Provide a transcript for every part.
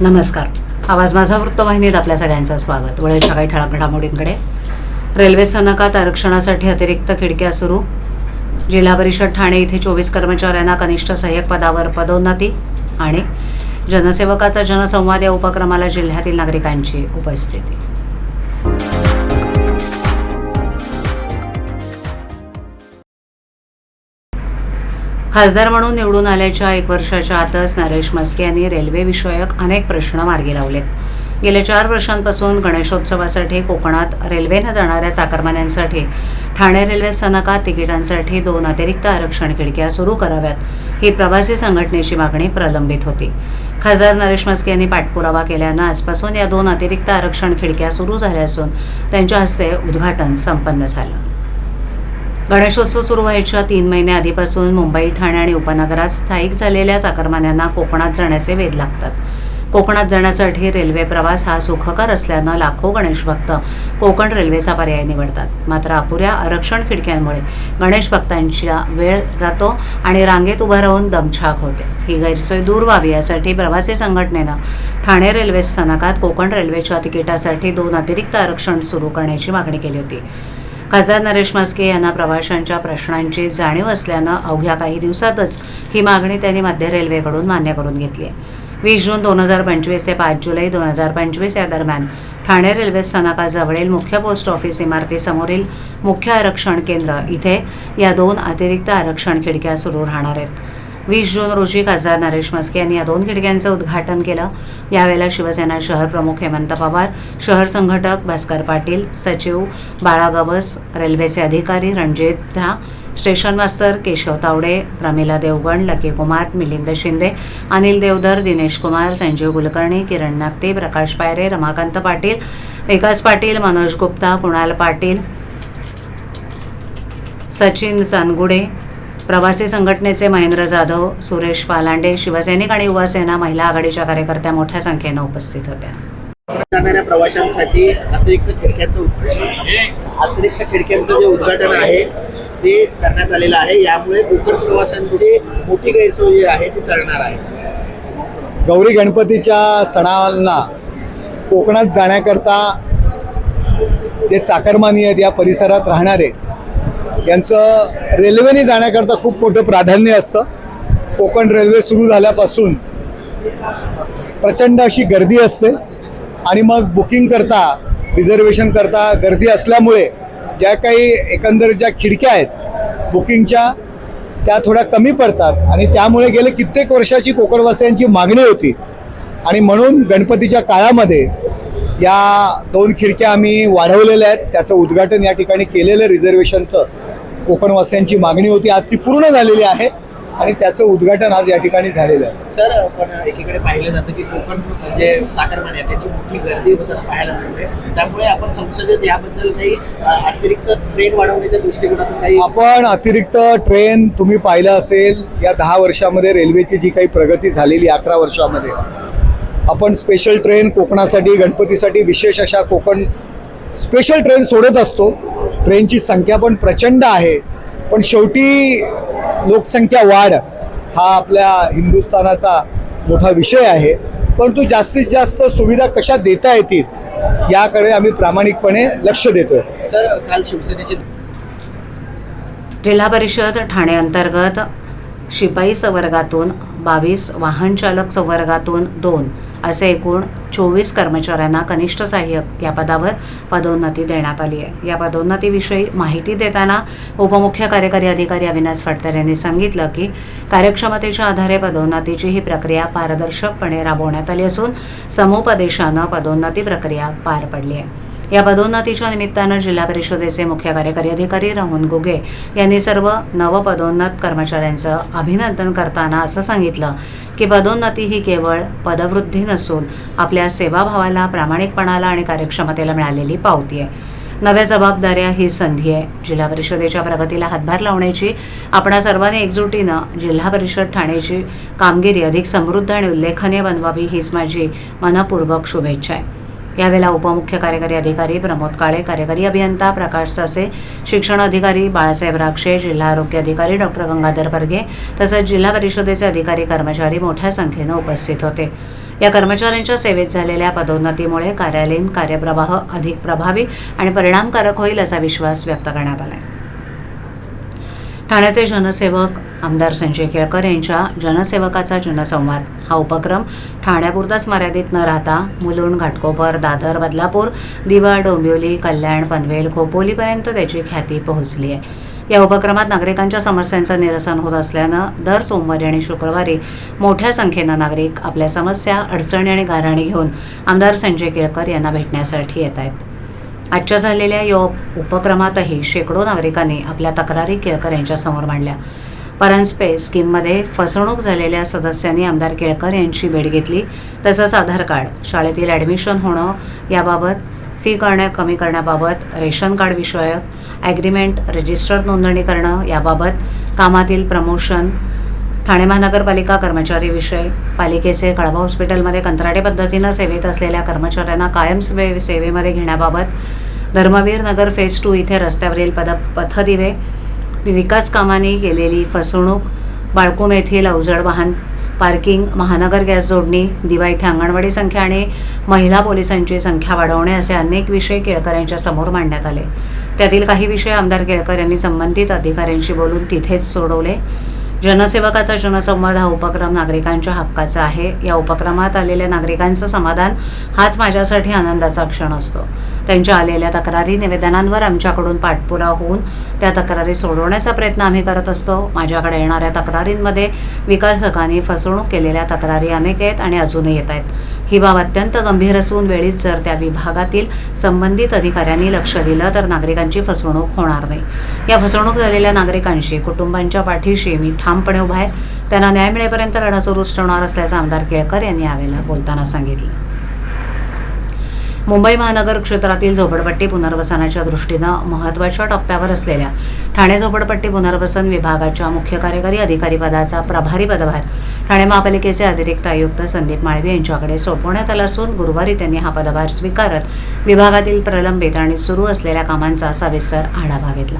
नमस्कार. आवाज माझा वृत्तवाहिनीत आपल्या सगळ्यांचं स्वागत. वेळेच्या काही ठळक घडामोडींकडे. रेल्वे स्थानकात आरक्षणासाठी अतिरिक्त खिडक्या सुरू. जिल्हा परिषद ठाणे इथे चोवीस कर्मचाऱ्यांना कनिष्ठ सहाय्यक पदावर पदोन्नती आणि जनसेवकाचा जनसंवाद या उपक्रमाला जिल्ह्यातील नागरिकांची उपस्थिती. खासदार म्हणून निवडून आल्याच्या एक वर्षाच्या आतच नरेश मस्के यांनी रेल्वेविषयक अनेक प्रश्न मार्गी लावलेत. गेल्या चार वर्षांपासून गणेशोत्सवासाठी कोकणात रेल्वेनं जाणाऱ्या चाकरमान्यांसाठी ठाणे रेल्वे स्थानकात तिकिटांसाठी दोन अतिरिक्त आरक्षण खिडक्या सुरू कराव्यात ही प्रवासी संघटनेची मागणी प्रलंबित होती. खासदार नरेश मस्के यांनी पाठपुरावा केल्यानं आजपासून या दोन अतिरिक्त आरक्षण खिडक्या सुरू झाल्या असून त्यांच्या हस्ते उद्घाटन संपन्न झालं. गणेशोत्सव सुरू व्हायच्या तीन महिने आधीपासून मुंबई ठाणे आणि उपनगरात स्थायिक झालेल्या चाकरमान्यांना कोकणात जाण्याचे वेध लागतात. कोकणात जाण्यासाठी रेल्वे प्रवास हा सुखकर असल्यानं लाखो गणेश भक्त कोकण रेल्वेचा पर्याय निवडतात. मात्र अपुऱ्या आरक्षण खिडक्यांमुळे गणेश भक्तांचा वेळ जातो आणि रांगेत उभं राहून दमछाक होते. ही गैरसोय दूर व्हावी यासाठी प्रवासी संघटनेनं ठाणे रेल्वे स्थानकात कोकण रेल्वेच्या तिकिटासाठी दोन अतिरिक्त आरक्षण सुरू करण्याची मागणी केली होती. खासदार नरेश म्हस्के यांना प्रवाशांच्या प्रश्नांची जाणीव असल्यानं अवघ्या काही दिवसातच ही मागणी त्यांनी मध्य रेल्वेकडून मान्य करून घेतली आहे. वीस जून दोन हजार पंचवीस ते पाच जुलै दोन हजार पंचवीस या दरम्यान ठाणे रेल्वे स्थानकाजवळील मुख्य पोस्ट ऑफिस इमारतीसमोरील मुख्य आरक्षण केंद्र इथे या दोन अतिरिक्त आरक्षण खिडक्या सुरू राहणार आहेत. वीस जून रोजी खासदार नरेश मस्के यांनी या दोन खिडक्यांचं उद्घाटन केलं. यावेळेला शिवसेना शहर प्रमुख हेमंत पवार शहर संघटक भास्कर पाटील सचिव बाळा गवस रेल्वेचे अधिकारी Ranjit Jha station master Keshav Tawde Pramila Devgan Lucky Kumar Milind Shinde Anil Deodhar Dinesh Kumar Sanjeev Kulkarni Kiran Nagte Prakash Payare Ramakant Patil विकास पाटील मनोज गुप्ता कुणाल पाटील सचिन चांदगुडे प्रवासी संघटनेचे महेंद्र जाधव सुरेश पालांडे शिवसैनिक आणि युवासेना महिला आघाडीच्या कार्यकर्त्या मोठ्या संख्येनं उपस्थित होत्या. जाणाऱ्या प्रवाशांसाठी अतिरिक्त खिडक्यांचं उद्घाटन अतिरिक्त खिडक्यांचं जे उद्घाटन आहे ते करण्यात आलेलं आहे. यामुळे कोकण प्रवाशांची मोठी गैरसोय जी आहे ती टळणार आहे. गौरी गणपतीच्या सणाला कोकणात जाण्याकरता जे चाकरमानी आहेत या परिसरात राहणारे यांचं रेल्वेने जाण्याकरता खूप मोठं प्राधान्य असतं. कोकण रेल्वे सुरू झाल्यापासून प्रचंड अशी गर्दी असते. आणि मग बुकिंग करता रिझर्वेशन करता गर्दी असल्यामुळे ज्या काही एकंदर ज्या खिडक्या आहेत बुकिंगच्या त्या थोड्या कमी पडतात. आणि त्यामुळे गेले कित्येक वर्षाची कोकणवासियांची मागणी होती. आणि म्हणून गणपतीच्या काळामध्ये या दोन खिडक्या आम्ही वाढवलेल्या आहेत. त्याचं उद्घाटन या ठिकाणी केलेलं रिझर्वेशनचं कोकणवासियांची मागणी होती. आज ती पूर्ण झालेली आहे आणि त्याचं उद्घाटन आज या ठिकाणी झालेलं आहे. सर पण एकीकडे पाहिलं जातं की कोकण जे चाकरमानी आहे. त्याची मोठी गर्दी होताना पाहायला मिळते. त्यामुळे आपण संसदेत याबद्दल काही अतिरिक्त ट्रेन वाढवण्याच्या दृष्टिकोनातून काही आपण अतिरिक्त ट्रेन तुम्ही पाहिलं असेल या दहा वर्षामध्ये रेल्वेची जी काही प्रगती झालेली अकरा वर्षामध्ये. आपण स्पेशल ट्रेन कोकणासाठी गणपतीसाठी विशेष अशा कोकण स्पेशल ट्रेन सोडत असतो. ट्रेनची संख्या पण प्रचंड आहे. पण शेवटी लोकसंख्या वाढ हा आपल्या हिंदुस्थानाचा मोठा विषय आहे. परंतु जास्तीत जास्त सुविधा कशा देता येतील याकडे आम्ही प्रामाणिकपणे लक्ष देतोय. सर काल शिवसेनेचे जिल्हा परिषद ठाणे अंतर्गत शिपाई संवर्गातून बावीस वाहन चालक संवर्गातून दोन असे एकूण चोवीस कर्मचाऱ्यांना कनिष्ठ सहाय्यक या पदावर पदोन्नती देण्यात आली आहे. या पदोन्नतीविषयी माहिती देताना उपमुख्य कार्यकारी अधिकारी अविनाश फडतर यांनी सांगितलं की कार्यक्षमतेच्या आधारे पदोन्नतीची ही प्रक्रिया पारदर्शकपणे राबवण्यात आली असून समुपदेशानं पदोन्नती प्रक्रिया पार पडली आहे. या पदोन्नतीच्या निमित्तानं जिल्हा परिषदेचे मुख्य कार्यकारी अधिकारी राहुल गुगे यांनी सर्व नवपदोन्नत कर्मचाऱ्यांचं अभिनंदन करताना असं सांगितलं की पदोन्नती ही केवळ पदवृद्धी नसून आपल्या सेवाभावाला प्रामाणिकपणाला आणि कार्यक्षमतेला मिळालेली पावती आहे. नव्या जबाबदाऱ्या ही संधी आहे. जिल्हा परिषदेच्या प्रगतीला हातभार लावण्याची आपणा सर्वांनी एकजुटीनं जिल्हा परिषद ठाण्याची कामगिरी अधिक समृद्ध आणि उल्लेखनीय बनवावी हीच माझी मनपूर्वक शुभेच्छा आहे. यावेळेला उपमुख्य कार्यकारी अधिकारी प्रमोद काळे कार्यकारी अभियंता प्रकाश सासे शिक्षण अधिकारी बाळासाहेब राक्षे जिल्हा आरोग्य अधिकारी डॉक्टर गंगाधर परगे तसंच जिल्हा परिषदेचे अधिकारी कर्मचारी मोठ्या संख्येनं उपस्थित होते. या कर्मचाऱ्यांच्या सेवेत झालेल्या पदोन्नतीमुळे कार्यालयीन कार्यप्रवाह अधिक प्रभावी आणि परिणामकारक होईल असा विश्वास व्यक्त करण्यात आला आहे ठाण्याचे जनसेवक आमदार संजय केळकर यांच्या जनसेवकाचा जनसंवाद. हा उपक्रम ठाण्यापुरताच मर्यादित न राहता मुलुंड घाटकोपर दादर बदलापूर दिवा डोंबिवली कल्याण पनवेल खोपोलीपर्यंत त्याची ख्याती पोहोचली आहे. या उपक्रमात नागरिकांच्या समस्यांचं निरसन होत असल्यानं दर सोमवारी आणि शुक्रवारी मोठ्या संख्येनं नागरिक आपल्या समस्या अडचणी आणि गाराणी घेऊन आमदार संजय केळकर यांना भेटण्यासाठी येत आहेत. आजच्या झालेल्या या उपक्रमातही शेकडो नागरिकांनी आपल्या तक्रारी केळकर यांच्यासमोर मांडल्या. परांजपे स्कीममध्ये फसवणूक झालेल्या सदस्यांनी आमदार केळकर यांची भेट घेतली. तसंच आधार कार्ड शाळेतील ॲडमिशन होणं याबाबत फी करण्या कमी करण्याबाबत रेशन कार्ड विषयक ॲग्रीमेंट रजिस्टर नोंदणी करणं याबाबत कामातील प्रमोशन ठाणे महानगरपालिका कर्मचारी विषय पालिकेचे कळवा हॉस्पिटलमध्ये कंत्राटी पद्धतीनं सेवेत असलेल्या कर्मचाऱ्यांना कायम सेवे सेवेमध्ये घेण्याबाबत धर्मवीर नगर फेज टू इथे रस्त्यावरील पद पथदिवे विकास कामांनी केलेली फसवणूक बाळकूम येथील अवजड वाहन पार्किंग महानगर गॅस जोडणी दिवा इथे अंगणवाडी संख्या आणि महिला पोलिसांची संख्या वाढवणे असे अनेक विषय केळकर यांच्या समोर मांडण्यात आले. त्यातील काही विषय आमदार केळकर यांनी संबंधित अधिकाऱ्यांशी बोलून तिथेच सोडवले. जनसेवकाचा जनसंवाद हा उपक्रम नागरिकांच्या हक्काचा आहे. या उपक्रमात आलेल्या नागरिकांचं समाधान हाच माझ्यासाठी आनंदाचा क्षण असतो. त्यांच्या आलेल्या तक्रारी निवेदनांवर आमच्याकडून पाठपुरा होऊन त्या तक्रारी सोडवण्याचा प्रयत्न आम्ही करत असतो. माझ्याकडे येणाऱ्या तक्रारींमध्ये विकासकांनी फसवणूक केलेल्या तक्रारी अनेक आहेत आणि अजूनही येत आहेत. ही बाब अत्यंत गंभीर असून वेळीच जर त्या विभागातील संबंधित अधिकाऱ्यांनी लक्ष दिलं तर नागरिकांची फसवणूक होणार नाही. या फसवणूक झालेल्या नागरिकांशी कुटुंबांच्या पाठीशी मी ठामपणे उभा आहे. त्यांना न्याय मिळेपर्यंत लढा सुरूच ठेवणार असल्याचं आमदार केळकर यांनी यावेळेला बोलताना सांगितलं. मुंबई महानगर क्षेत्रातील झोपडपट्टी पुनर्वसनाच्या दृष्टीनं महत्त्वाच्या टप्प्यावर असलेल्या ठाणे झोपडपट्टी पुनर्वसन विभागाच्या मुख्य कार्यकारी अधिकारी पदाचा प्रभारी पदभार ठाणे महापालिकेचे अतिरिक्त आयुक्त संदीप माळवी यांच्याकडे सोपवण्यात आला असून गुरुवारी त्यांनी हा पदभार स्वीकारत विभागातील प्रलंबित आणि सुरू असलेल्या कामांचा सविस्तर आढावा घेतला.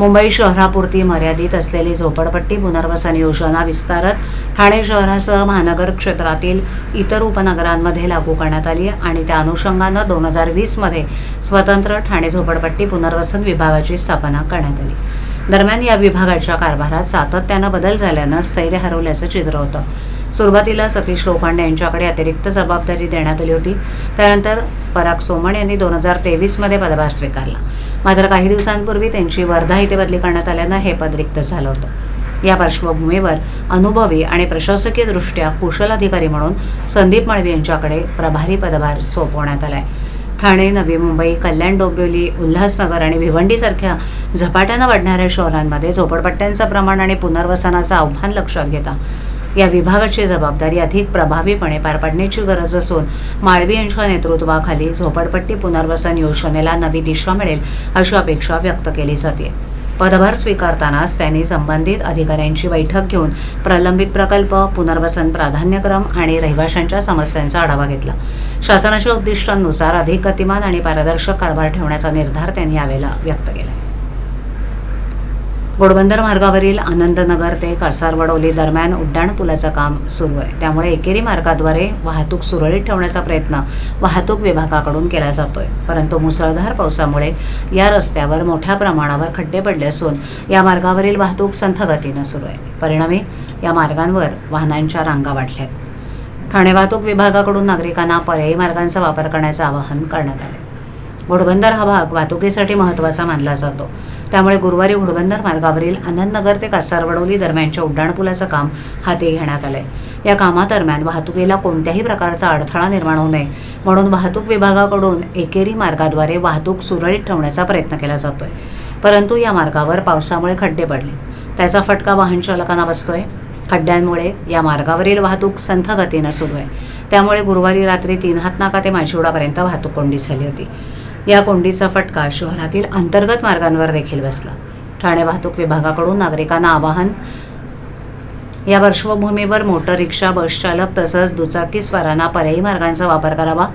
मुंबई शहरापुरती मर्यादित असलेली झोपडपट्टी पुनर्वसन योजना विस्तारत ठाणे शहरासह महानगर क्षेत्रातील इतर उपनगरांमध्ये लागू करण्यात आली आणि त्या अनुषंगानं दोन हजार वीसमध्ये स्वतंत्र ठाणे झोपडपट्टी पुनर्वसन विभागाची स्थापना करण्यात आली. दरम्यान या विभागाच्या कारभारात सातत्यानं बदल झाल्यानं स्थैर्य हरवल्याचं चित्र होतं. सुरुवातीला सतीश लोखंडे यांच्याकडे अतिरिक्त जबाबदारी देण्यात आली होती. त्यानंतर पराग सोमण यांनी दोन हजार तेवीसमध्ये पदभार स्वीकारला. मात्र काही दिवसांपूर्वी त्यांची वर्धा इथे बदली करण्यात आल्यानं हे पद रिक्त झालं होतं. या पार्श्वभूमीवर अनुभवी आणि प्रशासकीय दृष्ट्या कुशल अधिकारी म्हणून संदीप माळवी यांच्याकडे प्रभारी पदभार सोपवण्यात आलाय. ठाणे नवी मुंबई कल्याण डोंबिवली उल्हासनगर आणि भिवंडीसारख्या झपाट्यानं वाढणाऱ्या शहरांमध्ये झोपडपट्ट्यांचं प्रमाण आणि पुनर्वसनाचं आव्हान लक्षात घेता या विभागाची जबाबदारी अधिक प्रभावीपणे पार पाडण्याची गरज असून माळवी यांच्या नेतृत्वाखाली झोपडपट्टी पुनर्वसन योजनेला नवी दिशा मिळेल अशी अपेक्षा व्यक्त केली जाते. पदभार स्वीकारतानाच त्यांनी संबंधित अधिकाऱ्यांची बैठक घेऊन प्रलंबित प्रकल्प पुनर्वसन प्राधान्यक्रम आणि रहिवाशांच्या समस्यांचा आढावा घेतला. शासनाच्या उद्दिष्टांनुसार अधिक गतिमान आणि पारदर्शक कारभार ठेवण्याचा निर्धार त्यांनी यावेळेला व्यक्त केला. घोडबंदर मार्गावरील आनंदनगर ते कासारवडोली दरम्यान उड्डाणपुलाचं काम सुरू आहे. त्यामुळे एकेरी मार्गाद्वारे वाहतूक सुरळीत ठेवण्याचा प्रयत्न वाहतूक विभागाकडून केला जातोय. परंतु मुसळधार पावसामुळे या रस्त्यावर मोठ्या प्रमाणावर खड्डे पडले असून या मार्गावरील वाहतूक संथगतीनं सुरू आहे. परिणामी या मार्गांवर वाहनांच्या रांगा वाढल्या आहेत ठाणे वाहतूक विभागाकडून नागरिकांना पर्यायी मार्गांचा वापर करण्याचं आवाहन करण्यात आलं घोडबंदर हा भाग वाहतुकीसाठी महत्त्वाचा मानला जातो. त्यामुळे गुरुवारी घोडबंदर मार्गावरील आनंदनगर ते कासारवडोली दरम्यानच्या उड्डाणपुलाचं काम हाती घेण्यात आलंय. या कामादरम्यान वाहतुकीला कोणत्याही प्रकारचा अडथळा निर्माण होऊ नये म्हणून वाहतूक विभागाकडून एकेरी मार्गाद्वारे वाहतूक सुरळीत ठेवण्याचा प्रयत्न केला जातोय. परंतु या मार्गावर पावसामुळे खड्डे पडले. त्याचा फटका वाहन चालकांना बसतोय. खड्ड्यांमुळे या मार्गावरील वाहतूक संथ गतीनं सुरू आहे. त्यामुळे गुरुवारी रात्री तीन हातनाका ते माजिवडापर्यंत वाहतूक कोंडी झाली होती. या कोंडीचा फटका शहरातील अंतर्गत मार्गांवर देखील बसला. ठाणे वाहतूक विभागाकडून नागरिकांना आवाहन या पार्श्वभूमीवर मोटर रिक्षा बस चालक तसंच दुचाकीस्वारांना पर्यायी मार्गांचा वापर करावा.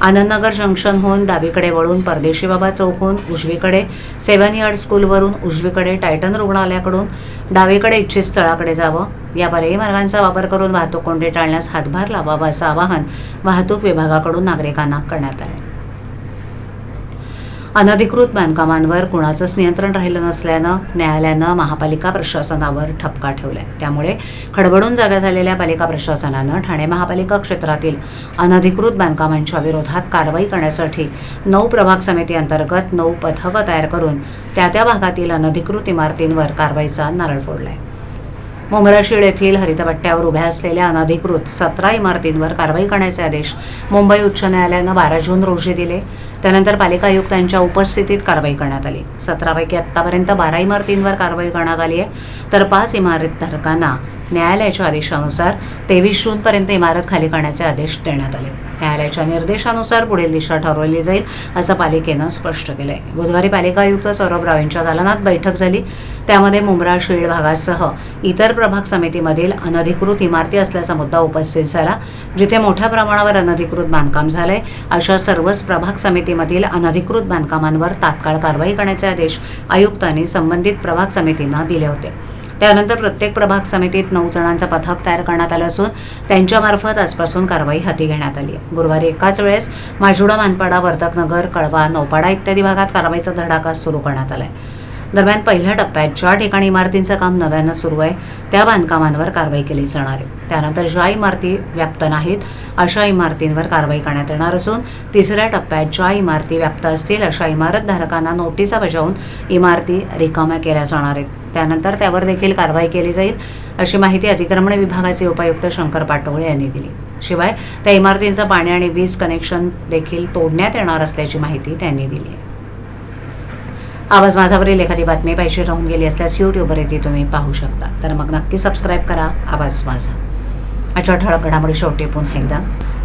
आनंदनगर जंक्शनहून डावीकडे वळून परदेशी बाबा चौकहून उजवीकडे सेवन यार्ड स्कूलवरून उजवीकडे टायटन रुग्णालयाकडून डावीकडे इच्छित स्थळाकडे जावं. या पर्यायी मार्गांचा वापर करून वाहतूक कोंडी टाळण्यास हातभार लावावा असं आवाहन वाहतूक विभागाकडून नागरिकांना करण्यात आलं. अनधिकृत बांधकामांवर कुणाचंच नियंत्रण राहिलं नसल्यानं न्यायालयानं महापालिका प्रशासनावर ठपका ठेवलाय. त्यामुळे खडबडून जागा झालेल्या पालिका प्रशासनानं ठाणे महापालिका क्षेत्रातील अनधिकृत बांधकामांच्या विरोधात कारवाई करण्यासाठी नऊ प्रभाग समिती अंतर्गत नऊ पथकं तयार करून त्या त्या भागातील अनधिकृत इमारतींवर कारवाईचा नारळ फोडलाय. मुंबराशीळ येथील हरितपट्ट्यावर उभ्या असलेल्या अनधिकृत सतरा इमारतींवर कारवाई करण्याचे आदेश मुंबई उच्च न्यायालयानं बारा जून रोजी दिले. त्यानंतर पालिका आयुक्तांच्या उपस्थितीत कारवाई करण्यात आली. सतरापैकी आत्तापर्यंत बारा इमारतींवर कारवाई करण्यात आली आहे. तर पाच इमारतधारकांना न्यायालयाच्या आदेशानुसार तेवीस जूनपर्यंत इमारत खाली करण्याचे आदेश देण्यात आले. न्यायालयाच्या निर्देशानुसार पुढील दिशा ठरवली जाईल असं पालिकेनं स्पष्ट केलं आहे बुधवारी पालिका आयुक्त सौरभ राव यांच्या दालनात बैठक झाली. त्यामध्ये मुंब्रा शीळ भागासह इतर प्रभाग समितीमधील अनधिकृत इमारती असल्याचा मुद्दा उपस्थित झाला जिथे मोठ्या प्रमाणावर अनधिकृत बांधकाम झालंय. अशा सर्वच प्रभाग समितीमधील अनधिकृत बांधकामांवर तात्काळ कारवाई करण्याचे आदेश आयुक्तांनी संबंधित प्रभाग समितींना दिले होते. त्यानंतर प्रत्येक प्रभाग समितीत नऊ जणांचं पथक तयार करण्यात आलं असून त्यांच्यामार्फत आजपासून कारवाई हाती घेण्यात आली आहे. गुरुवारी एकाच वेळेस माजुडा मानपाडा वर्धकनगर कळवा नौपाडा इत्यादी भागात कारवाईचा धडाका सुरू करण्यात आला आहे दरम्यान पहिल्या टप्प्यात ज्या ठिकाणी इमारतींचं काम नव्यानं सुरू आहे त्या बांधकामांवर कारवाई केली जाणार आहे. त्यानंतर ज्या इमारती व्याप्त नाहीत अशा इमारतींवर कारवाई करण्यात येणार असून तिसऱ्या टप्प्यात ज्या इमारती व्याप्त असतील अशा इमारतधारकांना नोटिसा बजावून इमारती रिकाम्या केल्या जाणार आहेत. त्यानंतर त्यावर देखील कारवाई केली जाईल अशी माहिती अतिक्रमण विभागाचे उपायुक्त शंकर पाटोळे यांनी दिली. शिवाय त्या इमारतींचं पाणी आणि वीज कनेक्शन देखील तोडण्यात येणार असल्याची माहिती त्यांनी दिली आहे. आवाज माझावरील एखादी बातमी पाहिजे राहून गेली असल्यास यूट्यूबवर येथे तुम्ही पाहू शकता. तर मग नक्की सबस्क्राईब करा. आवाज माझा. अच्छा ठळक घडामोडी शेवटी पुन्हा एकदा.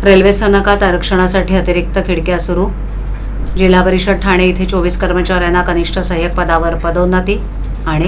रेल्वे स्थानकात आरक्षणासाठी अतिरिक्त खिडक्या सुरू. जिल्हा परिषद ठाणे इथे चोवीस कर्मचाऱ्यांना कनिष्ठ सहाय्यक पदावर पदोन्नती आणि